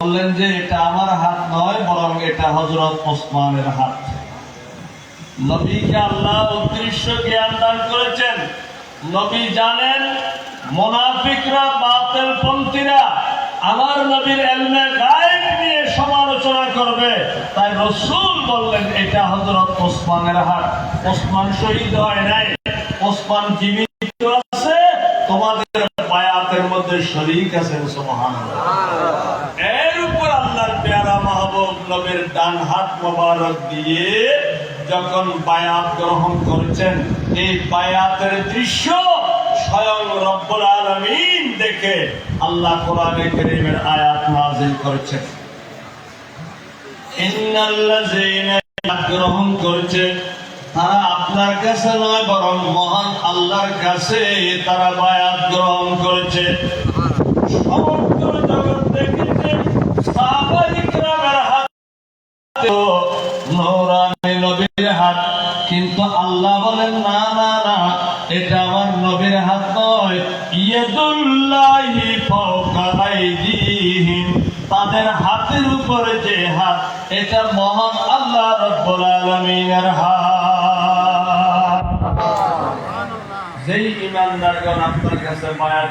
বললেন যে এটা আমার হাত নয়, বরং এটা হজরত ওসমানের হাত। নবীকে আল্লাহ জ্ঞান দান করেছেন। নবী জানেন, মোনাফিকরা বাতিল পন্থীরা আমার নবীর এলমে নিয়ে সমালোচনা করবে। তাই রসুল বললেন, এটা হজরত ওসমানের হাত। ওসমান শহীদ হয় নাই। ওসমান জীবিত আছে, তোমাদের বায়াতের মধ্যে শরীক আছে সুবহানাল্লাহ এর উপর আল্লাহর পেয়ারা মাহবুব নবীর ডান হাত মোবারক দিয়ে যখন বায়াত গ্রহণ করেছেন, এই বায়াতের দৃশ্য স্বয়ং রব্বুল আলামিন দেখে আল্লাহ কোরআনে কারীমের আয়াত নাযিল করেছেন। গ্রহণ করেছে, তারা আপনার কাছে নয়, বরং মহান আল্লাহর কাছে তারা বায়াত গ্রহণ করেছে। সমগ্র জগৎ দেখেছে সাহাবায়ে কিরামের হাতে নূরানি নবীর হাত, কিন্তু আল্লাহ বলেন, না না না, এটা আমার নবীর হাত তাদের হাতের উপরে যে হাত, এটা মহান আল্লাহ রাব্বুল আলামিনের হাত। যেই ইমানদারগণ আপনার কাছে মায়া